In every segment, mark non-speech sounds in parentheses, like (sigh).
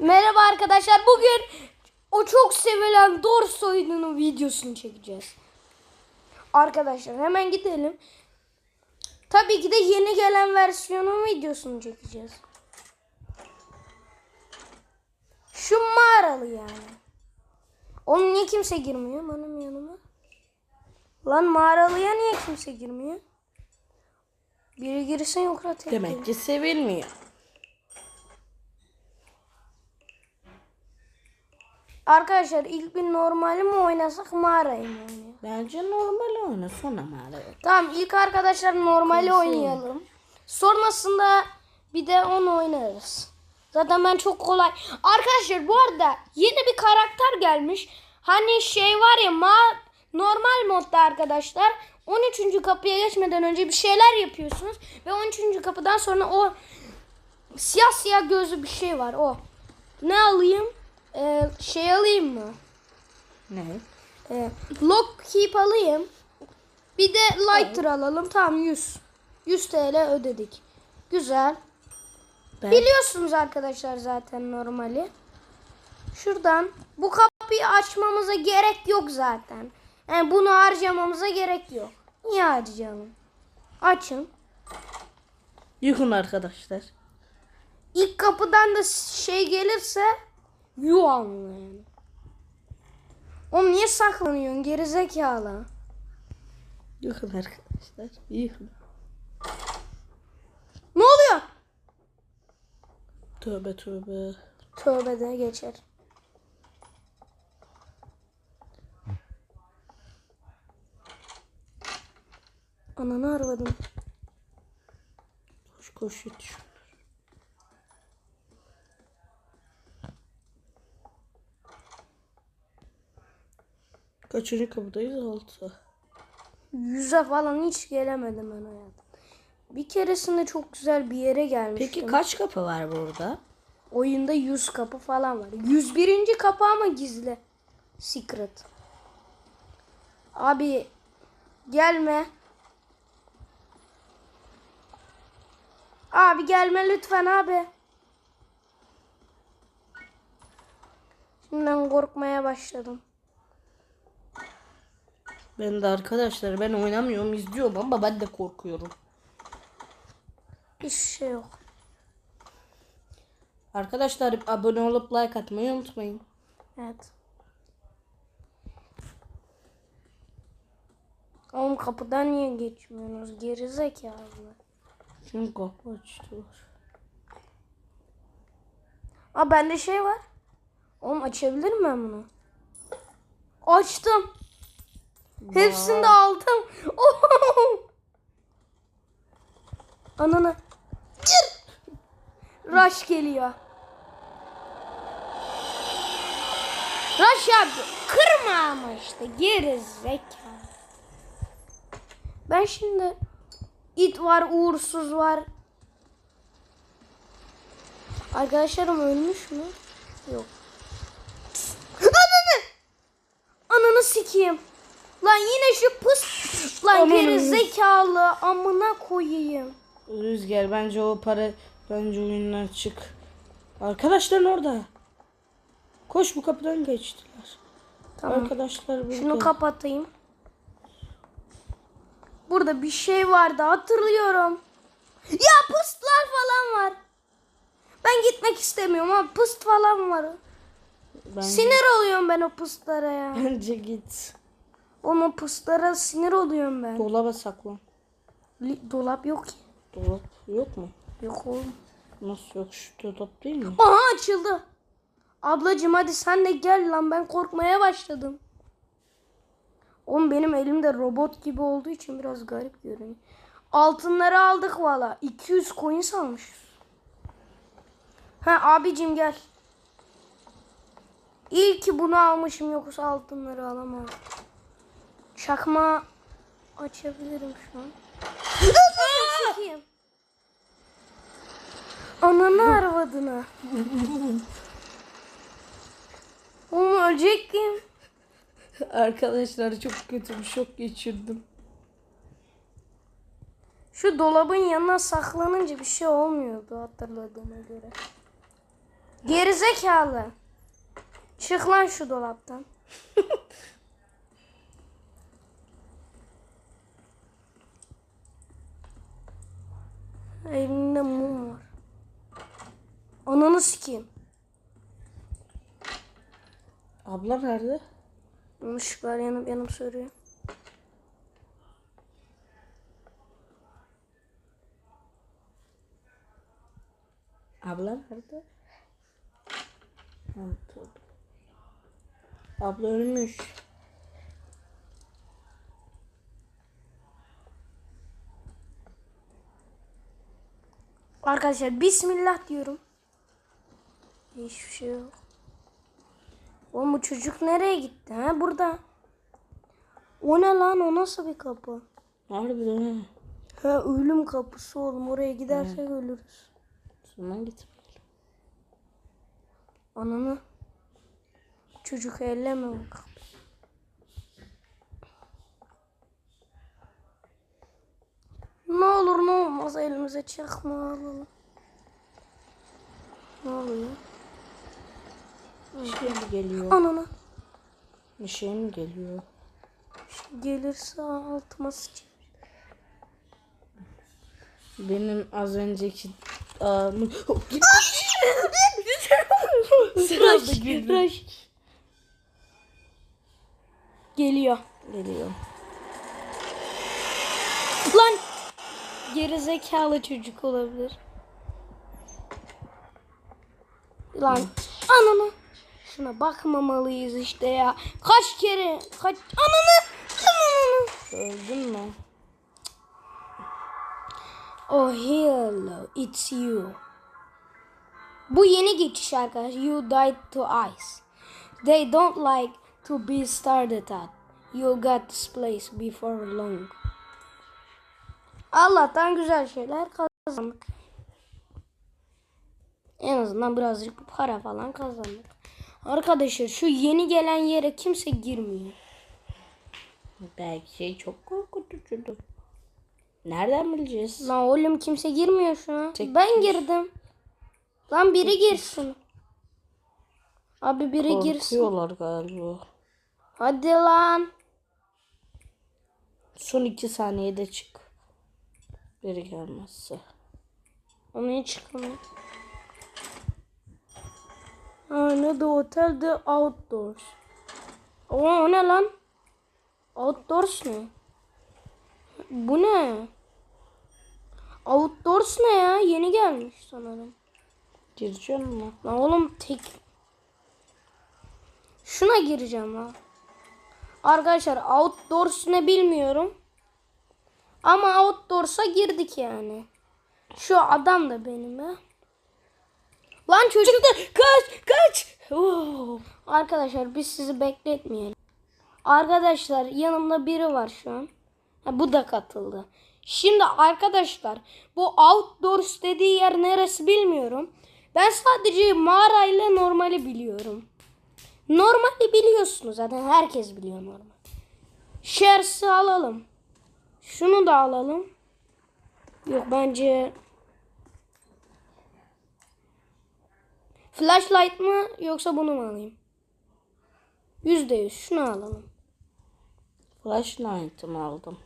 Merhaba arkadaşlar. Bugün o çok sevilen Dors oyununun videosunu çekeceğiz. Arkadaşlar hemen gidelim. Tabii ki de yeni gelen versiyonun videosunu çekeceğiz. Şu mağaralı yani. Onun niye kimse girmiyor benim yanıma? Lan mağaralıya niye kimse girmiyor? Biri girsin yoksa tek Demek ki sevilmiyor. Arkadaşlar ilk bir normali mi oynasak mağarayı mı oynayalım? Bence normal oyna sonra mağara. Tamam ilk arkadaşlar normali oynayalım. Sonrasında bir de onu oynarız. Zaten ben çok kolay. Arkadaşlar bu arada yeni bir karakter gelmiş. Hani şey var ya ma normal modda arkadaşlar 13. kapıya geçmeden önce bir şeyler yapıyorsunuz ve 13. kapıdan sonra o siyah siyah gözlü bir şey var o. Ne alayım? Ee, şey alayım mı? Ne? Ee, lock keep alayım. Bir de lighter alalım. Tamam 100. 100 TL ödedik. Güzel. Ben Biliyorsunuz arkadaşlar zaten normali. Şuradan bu kapıyı açmamıza gerek yok zaten. Yani bunu harcamamıza gerek yok. Niye harcayalım? Açın. yıkın arkadaşlar. İlk kapıdan da şey gelirse yuanlı yani. Oğlum niye saklanıyorsun gerizekalı? Yıkın arkadaşlar. Yıkın. Ne oluyor? Tövbe tövbe. Tövbe de geçer. Ananı aradım. Koş koş yetiş. Kaçıncı kapıdayız? Altı. Yüze falan hiç gelemedim ben hayatım. Bir keresinde çok güzel bir yere gelmiştim. Peki kaç kapı var burada? Oyunda 100 kapı falan var. 101. kapı ama gizli. Secret. Abi gelme. Abi gelme lütfen abi. Şimdiden korkmaya başladım. Ben de arkadaşlar ben oynamıyorum izliyorum ama ben de korkuyorum. Hiç şey yok. Arkadaşlar abone olup like atmayı unutmayın. Evet. Oğlum kapıdan niye geçmiyorsunuz? Gerizekalı. Şimdi kapı açtılar. Aa bende şey var. Oğlum açabilir miyim ben bunu? Açtım. Hepsini de aldım. Oh! Ananı. Gir. Rush geliyor. Rush abi. Kırma ama işte. Geri zekalı. Ben şimdi it var, uğursuz var. Arkadaşlarım ölmüş mü? Yok. Ananı! Ananı sikeyim. Lan yine şu pıs. Lan geri zekalı. Amına koyayım. Rüzgar bence o para bence oyundan çık. Arkadaşlar orada. Koş bu kapıdan geçtiler. Tamam. Arkadaşlar burada. Şunu kapatayım. Burada bir şey vardı hatırlıyorum. Ya pıstlar falan var. Ben gitmek istemiyorum ama pıst falan var. bence, Sinir oluyorum ben o pıstlara ya. bence git. Oğlum o pıstlara sinir oluyorum ben. Dolaba saklan. Li- Dolap yok ki. Dolap yok mu? Yok oğlum. Nasıl yok şu dolap değil mi? Aha açıldı. Ablacım hadi sen de gel lan ben korkmaya başladım. Oğlum benim elimde robot gibi olduğu için biraz garip görünüyor. Altınları aldık valla. 200 coin almışız. Ha abicim gel. İyi ki bunu almışım yoksa altınları alamam. Çakma açabilirim şu an. Sikeyim. Ananı arvadını. Oğlum ölecektim. Arkadaşlar çok kötü bir şok geçirdim. Şu dolabın yanına saklanınca bir şey olmuyordu hatırladığıma göre. Gerizekalı. Çık lan şu dolaptan. (laughs) Elimde mum var. Ananı sikeyim. Abla nerede? Işıklar yanıp yanıp sürüyor. Abla nerede? Abla ölmüş. Arkadaşlar bismillah diyorum. Hiçbir şey yok. Oğlum bu çocuk nereye gitti ha burada? O ne lan o nasıl bir kapı? Harbiden ha. Ha ölüm kapısı oğlum oraya gidersek ölürüz. Zaman git. Ananı. Çocuk elleme bak. Olur ne olmaz elimize çakma alalım. Ne oluyor? Bir şey mi geliyor? Ananı. Bir şey mi geliyor? Gelirse altıma sıçayım. Benim az önceki ağamın... Rush, rush. Geliyor. geliyor. Lan gerizekalı çocuk olabilir. Lan ananı. Şuna bakmamalıyız işte ya. Kaç kere kaç ananı ananı. Öldün mü? Oh hello it's you. Bu yeni geçiş arkadaşlar. You died to ice. They don't like to be started at. You got this place before long. Allah'tan güzel şeyler kazandık. En azından birazcık para falan kazandık. Arkadaşlar şu yeni gelen yere kimse girmiyor. Belki şey çok korkutucudur. Nereden bileceğiz? Lan oğlum kimse girmiyor şu an. Tek Ben girdim. Lan biri girsin. Abi biri girsin. Korkuyorlar galiba. Hadi lan. Son iki saniyede çık. Biri gelmezse. Onu hiç çıkamıyor. Ha ne de otel de outdoors. O, o ne lan? Outdoors ne? Bu ne? Outdoors ne ya? Yeni gelmiş sanırım. Girecek mi? Lan oğlum tek. Şuna gireceğim ha. Arkadaşlar outdoors ne bilmiyorum. Ama outdoors'a girdik yani. Şu adam da benim ha. Lan çocuk Kaç! Kaç! Oo. Arkadaşlar biz sizi bekletmeyelim. Arkadaşlar yanımda biri var şu an. Ha, bu da katıldı. Şimdi arkadaşlar bu outdoors dediği yer neresi bilmiyorum. Ben sadece mağarayla normali biliyorum. Normali biliyorsunuz zaten herkes biliyor normal. Shares'ı alalım. Şunu da alalım. Yok bence Flashlight mı yoksa bunu mu alayım? Yüzde yüz şunu alalım. Flashlight'ımı aldım.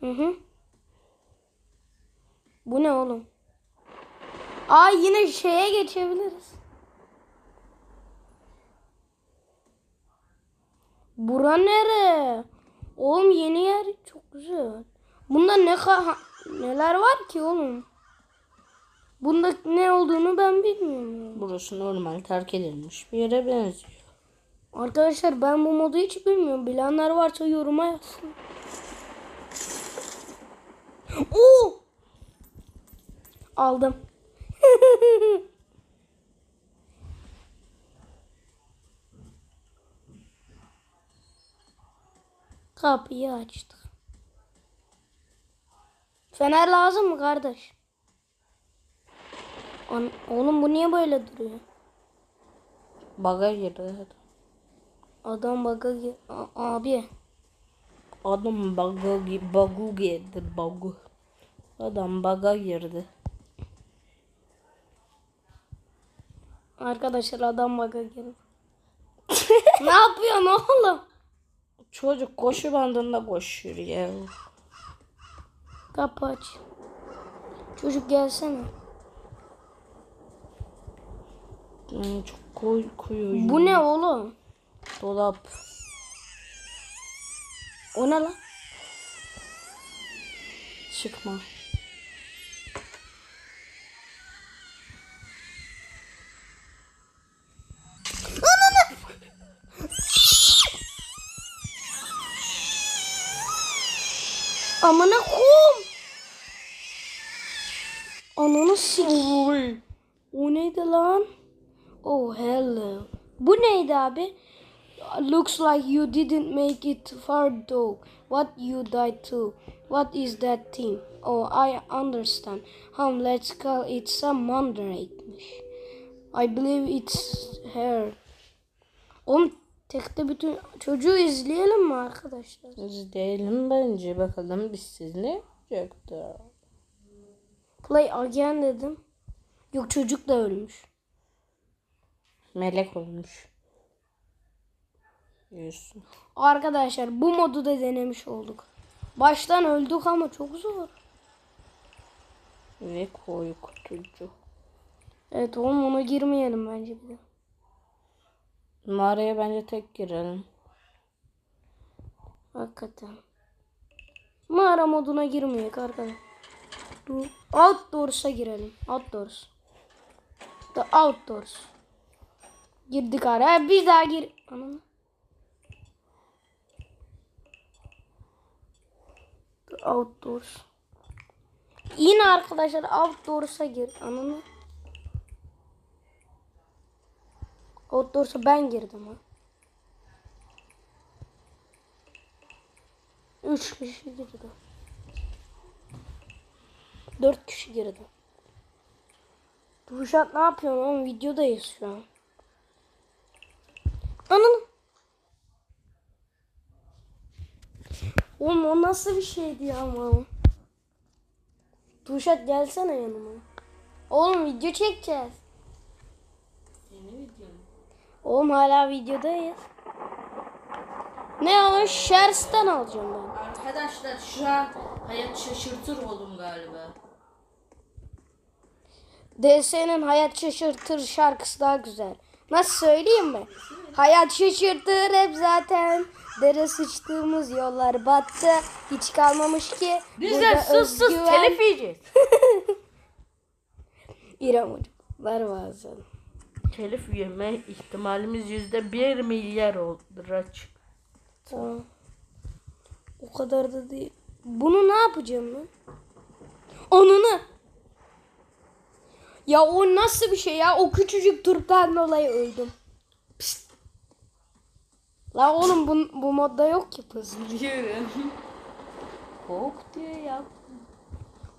Hı hı. Bu ne oğlum? Aa yine şeye geçebiliriz. Bura nere? Oğlum yeni yer çok güzel. Bunda ne neler var ki oğlum? Bunda ne olduğunu ben bilmiyorum. Burası normal terk edilmiş bir yere benziyor. Arkadaşlar ben bu modu hiç bilmiyorum. Bilenler varsa yoruma yazsın. Oo! Aldım. (laughs) Kapıyı açtık. Fener lazım mı kardeş? An- Oğlum bu niye böyle duruyor? Baga girdi. Adam baga abi. Adam baga, bagu girdi. Bagu. Adam baga girdi. Arkadaşlar adam baka girdi. (laughs) ne yapıyorsun oğlum? Çocuk koşu bandında koşuyor ya. Kapı aç. Çocuk gelsene. Yani çok koy, koyu. Bu ne oğlum? Dolap. O ne lan? Çıkma. Amına kum. Ananı sikeyim. O neydi lan? Oh hello. Bu neydi abi? Looks like you didn't make it far though. What you died to? What is that thing? Oh I understand. Hum let's call it some mandrakmiş. I believe it's her. Oğlum tekte bütün çocuğu izleyelim mi arkadaşlar? İzleyelim bence. Bakalım biz siz ne yapacaktı. Play again dedim. Yok çocuk da ölmüş. Melek olmuş. Yüzsün. Arkadaşlar bu modu da denemiş olduk. Baştan öldük ama çok zor. Ve koyu kutucu. Evet oğlum ona girmeyelim bence bir de. Mağaraya bence tek girelim. Hakikaten. Mağara moduna girmeyek arkadaşlar. Outdoors'a girelim. Outdoors. The Outdoors. Girdik araya. Bir daha gir. Anam. The Outdoors. Yine arkadaşlar Outdoors'a gir. Ananı. Outdoors'a ben girdim ha. Üç kişi girdi. Dört kişi girdi. Ruşat ne yapıyorsun oğlum? Videodayız şu an. Ananı. Oğlum o nasıl bir şeydi ya ama? Ruşat gelsene yanıma. Oğlum video çekeceğiz. Oğlum hala videodayız. Ne o? Shers'ten alacağım ben. Arkadaşlar şu an hayat şaşırtır oldum galiba. DS'nin Hayat Şaşırtır şarkısı daha güzel. Nasıl söyleyeyim mi? Hayat şaşırtır hep zaten. Dere sıçtığımız yollar battı. Hiç kalmamış ki. Güzel sus sus telif yiyeceğiz. (laughs) İrem hocam. Ver bazen. Telif yeme ihtimalimiz yüzde bir milyar oldraç. Tamam. O kadar da değil. Bunu ne yapacağım ben? Onunu. Ya o nasıl bir şey ya? O küçücük turptan dolayı öldüm. Pişt. La oğlum bu, bu modda yok ki pız. Diyorum. Kork diye ya.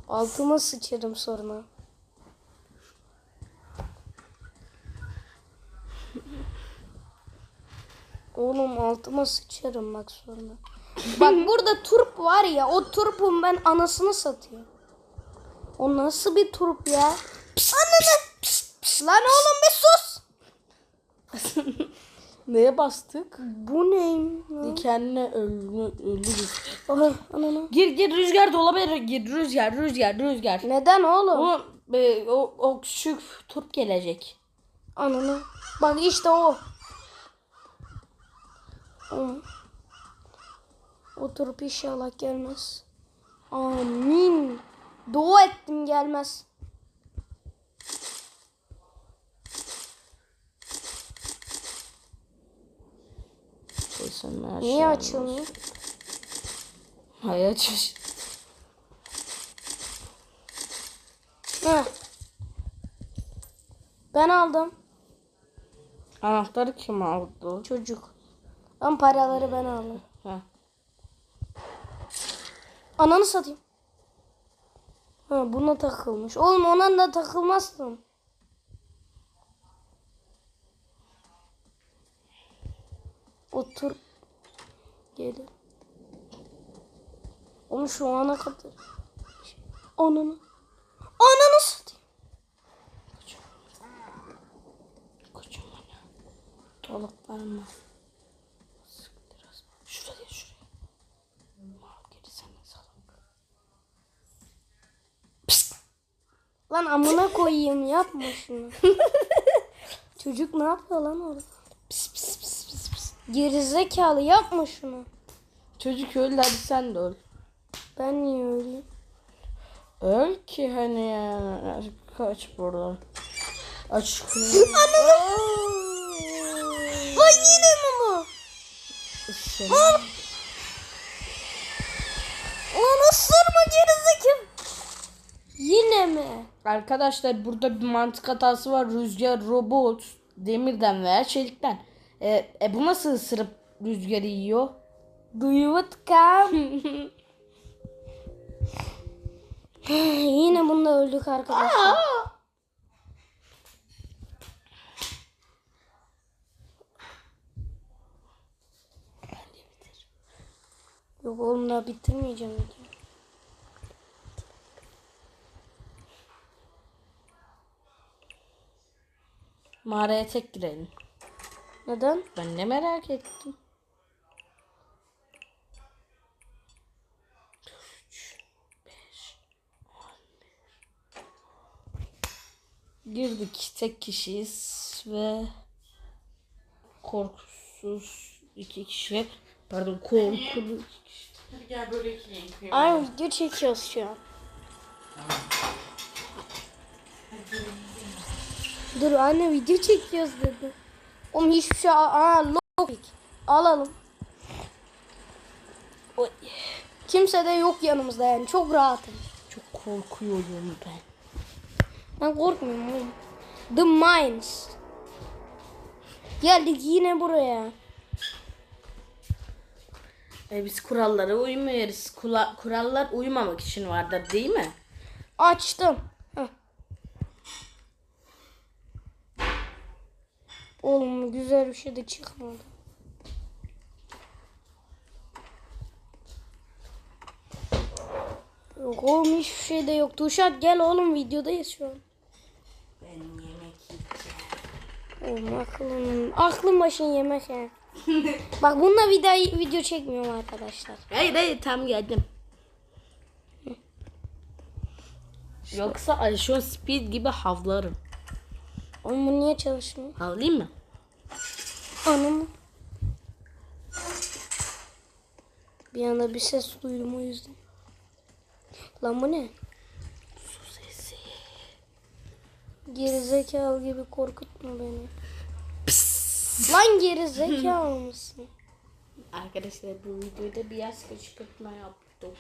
Altıma sıçarım sonra. Oğlum altıma sıçarım bak sonra. (laughs) Bak burada turp var ya o turpun ben anasını satıyor. O nasıl bir turp ya? Ananı. Lan oğlum bir sus. (laughs) Neye bastık? Bu neyim? Kendine ölü, ölürüz. Aha, ananı. Gir gir rüzgar dolabı gir rüzgar rüzgar rüzgar. Neden oğlum? O, o, o küçük turp gelecek. Ananı. Bak işte o. O. Oturup inşallah gelmez. Amin. Dua ettim gelmez. Kesin Niye şey açılmıyor? şaş- Heh. Ben aldım. Anahtarı kim aldı? Çocuk. Ama paraları ben aldım. Ha. Ananı satayım. Ha buna takılmış. Oğlum ona da takılmazsın. Otur. Gelin. Oğlum şu ana kadar. Ananı. Ananı satayım. Dolap var mı? Siktir az. Şuraya şuraya. Mal geri sen de salak. Lan amına koyayım yapma şunu. (laughs) Çocuk ne yapıyor lan orada? Pis pis pis pis pis. Gerizekalı yapma şunu. Çocuk öldü hadi sen de öl. Ben niye öleyim? Öl ki hani yani. Kaç buradan. Aşkım. Lan yine mi bu? Sen- Lan ısırma gerizekalı. Yine mi? Arkadaşlar burada bir mantık hatası var. Rüzgar robot demirden veya çelikten. E, e bu nasıl ısırıp rüzgarı yiyor? Duyutkam. (laughs) (laughs) Yine bununla öldük arkadaşlar. Yok oğlum daha bitirmeyeceğim. Mağaraya tek girelim. Neden? Ben de merak ettim. Üç, beş. Girdik tek kişiyiz ve korkusuz iki kişi pardon korkulu iki kişi. Hadi gel börek yiyelim. Ay video çekiyoruz şu an. Dur anne video çekiyoruz dedi. Oğlum hiçbir şey Aa lobik. Alalım. Oy. Kimse de yok yanımızda yani çok rahatım. Çok korkuyorum ben. Ben korkmuyorum oğlum. The Mines. Geldik yine buraya. E biz kurallara uymuyoruz. Kula- kurallar uymamak için vardır değil mi? Açtım. Oğlum güzel bir şey de çıkmadı. Yok oğlum hiçbir şey de yok. Tuşat gel oğlum videodayız şu an. Ben yemek Oğlum aklım, aklım başın yemek ya. (laughs) Bak bununla video, video çekmiyorum arkadaşlar. Hayır hayır tam geldim. Yoksa Alişon Speed gibi havlarım. Oğlum bu niye çalışmıyor? Havlayayım mı? Anam. Bir anda bir ses duydum o yüzden. Lan bu ne? Su sesi. Gerizekalı gibi korkutma beni. Lan gerizekalı (laughs) mısın? Arkadaşlar bu videoda biraz kışkırtma yaptım.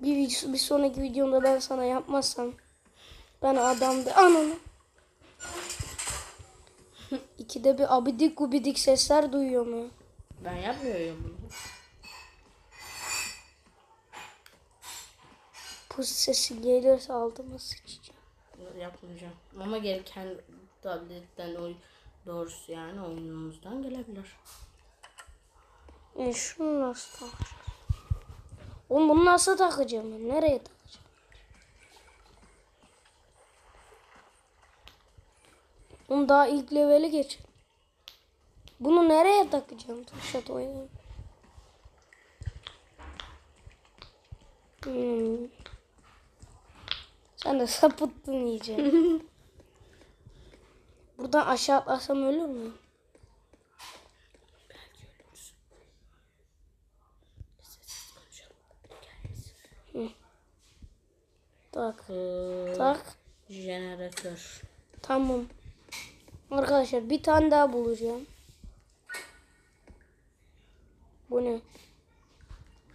Bir, bir sonraki videomda ben sana yapmazsam ben adamdı ananı. İkide bir abidik gubidik sesler duyuyor mu? Ben yapmıyorum bunu. Pus sesi gelirse altıma sıçacağım. Yapmayacağım. Ama gereken tabletten oy doğrusu yani oyunumuzdan gelebilir. E şunu nasıl takacağım? Oğlum bunu nasıl takacağım? Nereye takacağım? Oğlum daha ilk leveli geç. Bunu nereye takacağım? Tuşat oyunu. Hmm. Sen de sapıttın iyice. (laughs) Buradan aşağı atlasam ölür müyüm? Tak. Ee, Tak. jeneratör. Tamam. Arkadaşlar bir tane daha bulacağım. Bu ne?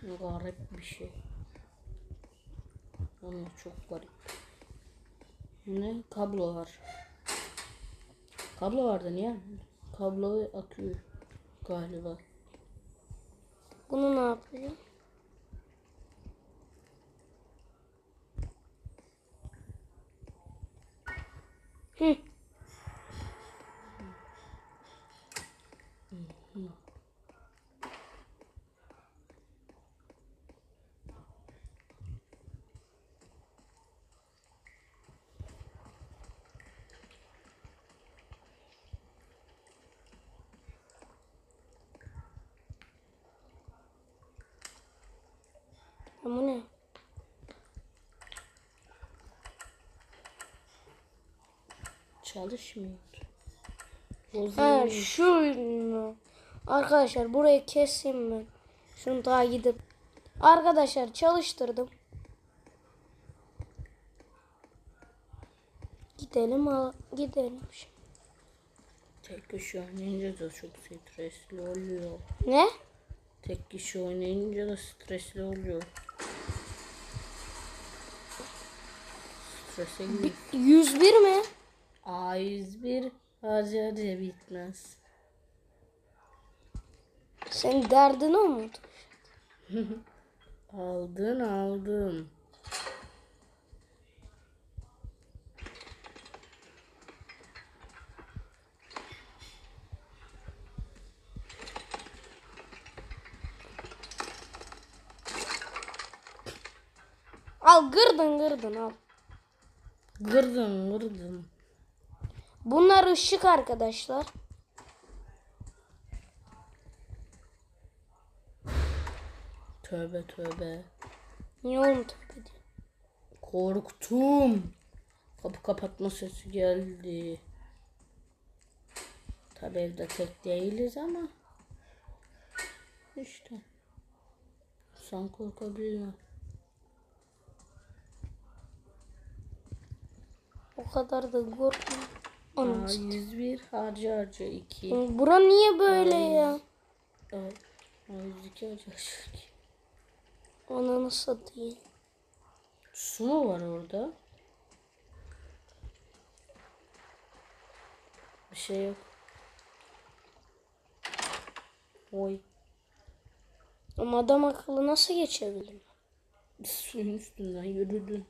Garip bir şey. Ama çok garip. Ne? Kablo var. Kablo vardı niye? Kablo akıyor galiba. Bunu ne yapacağım? Hı. iyi. Ama ne? Çalışmıyor. Ha şu mu? Arkadaşlar burayı keseyim ben. Şunu daha gidip. Arkadaşlar çalıştırdım. Gidelim al gidelim. şimdi. Tek kişi oynayınca da çok stresli oluyor. Ne? Tek kişi oynayınca da stresli oluyor. Strese giriyor. 101 mi? A101 harca harca bitmez. Senin derdin o muydu? (laughs) Aldın aldın. Al gırdın gırdın al. Gırdın gırdın. Bunlar ışık arkadaşlar. Tövbe tövbe. Niye oğlum tövbe diyor? Korktum. Kapı kapatma sesi geldi. Tabi evde tek değiliz ama. İşte. Sen korkabiliyor. O kadar da korkma. Anam. A101 harca harca 2. Bura niye böyle ya? A102 harca harca 2. Ananı satayım. Su mu var orada? Bir şey yok. Oy. Ama adam akıllı nasıl geçebilirim? Suyun üstünden yürüdün.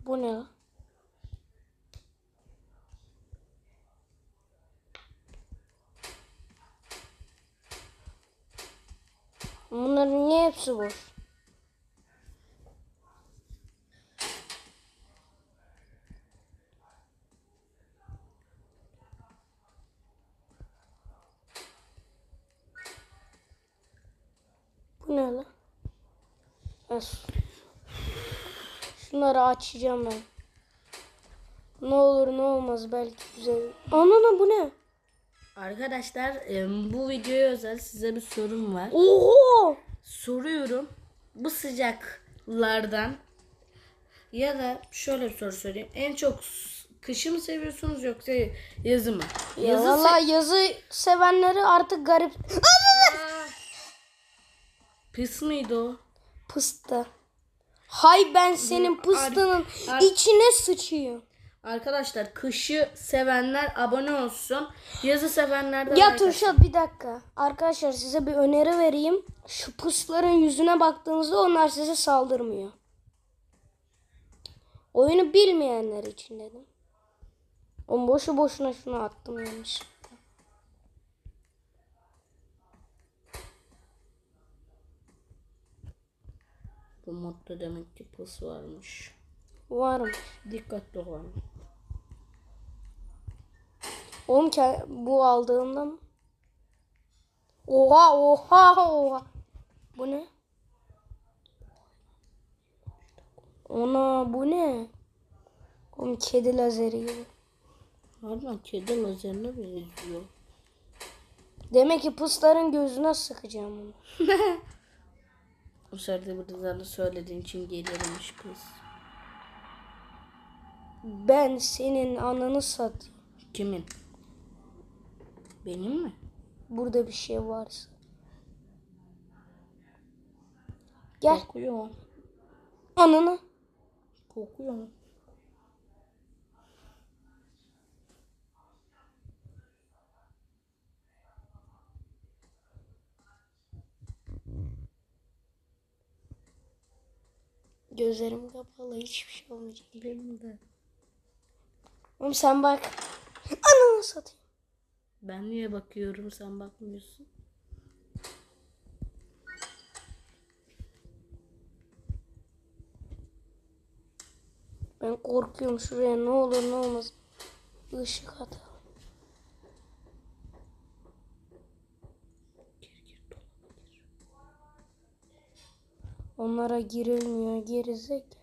Bu ne? Bunların niye hepsi boş? Bu ne lan? Şunları açacağım ben. Ne olur ne olmaz belki güzel. Anana bu ne? Arkadaşlar bu videoya özel size bir sorum var. Oho! Soruyorum. Bu sıcaklardan ya da şöyle bir soru sorayım. En çok kışı mı seviyorsunuz yoksa yazı mı? Ya Yazı se- vallahi yazı sevenleri artık garip Pis miydi o? pıstı. Hay ben senin pıstının içine sıçayım. Arkadaşlar kışı sevenler abone olsun. Yazı sevenler de Ya like. Turşat bir dakika. Arkadaşlar size bir öneri vereyim. Şu pısların yüzüne baktığınızda onlar size saldırmıyor. Oyunu bilmeyenler için dedim. O boşu boşuna şunu attım yanlış. Bu modda demek ki pıs varmış. Varım. Dikkatli olun. Oğlum bu aldığımda mı? Oha oha oha. Bu ne? Ona bu ne? Oğlum kedi lazeri gibi. Harbiden kedi lazerine benziyor. Demek ki pısların gözüne sıkacağım bunu. (laughs) Bu sırada burada da söylediğin için gelirmiş kız. Ben senin ananı satayım. Kimin? Benim mi? Burada bir şey varsa. Gel Kokuyor. ananı. Kokuyor. Gözlerim kapalı hiçbir şey olmayacak. Benim de. Oğlum sen bak. Ananı satayım. Ben niye bakıyorum sen bakmıyorsun? Ben korkuyorum şuraya ne olur ne olmaz. Işık atalım. Onlara girilmiyor gerizek.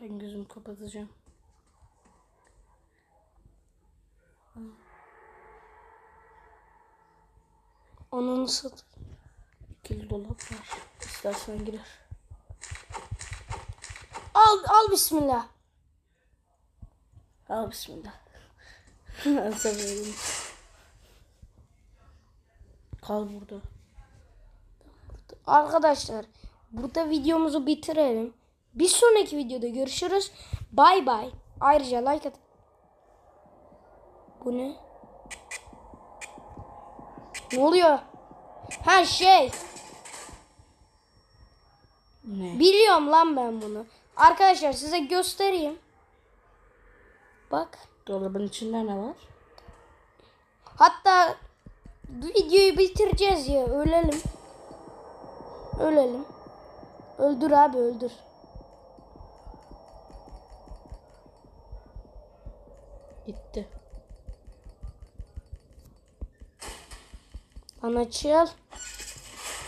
Ben gözümü kapatacağım. Ananı sat. İkili dolap var. İstersen girer. Al al bismillah. Al bismillah. (laughs) Severim. Kal burada. Arkadaşlar burada videomuzu bitirelim. Bir sonraki videoda görüşürüz. Bay bay. Ayrıca like at. Bu ne? Ne oluyor? Ha şey. Ne? Biliyorum lan ben bunu. Arkadaşlar size göstereyim. Bak. Dolabın içinde ne var? Hatta videoyu bitireceğiz ya. Ölelim. Ölelim. Öldür abi öldür. Gitti.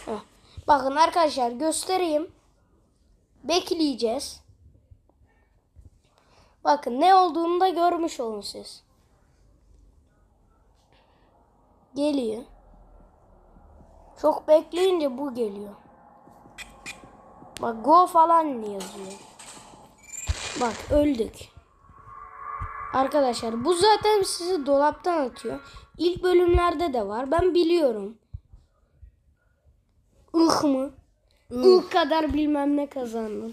Heh. Bakın arkadaşlar göstereyim. Bekleyeceğiz. Bakın ne olduğunu da görmüş olun siz. Geliyor. Çok bekleyince bu geliyor. Bak go falan yazıyor. Bak öldük. Arkadaşlar bu zaten sizi dolaptan atıyor. İlk bölümlerde de var. Ben biliyorum. Ih mı? Ih kadar bilmem ne kazandım.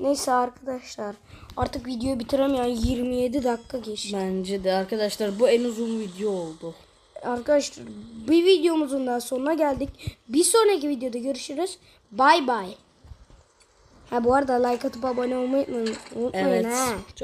Neyse arkadaşlar. Artık videoyu bitiremiyorum. 27 dakika geçti. Bence de arkadaşlar bu en uzun video oldu. Arkadaşlar bir videomuzun daha sonuna geldik. Bir sonraki videoda görüşürüz. Bay bay. Ha bu arada like atıp abone olmayı unutmayın Evet. ha.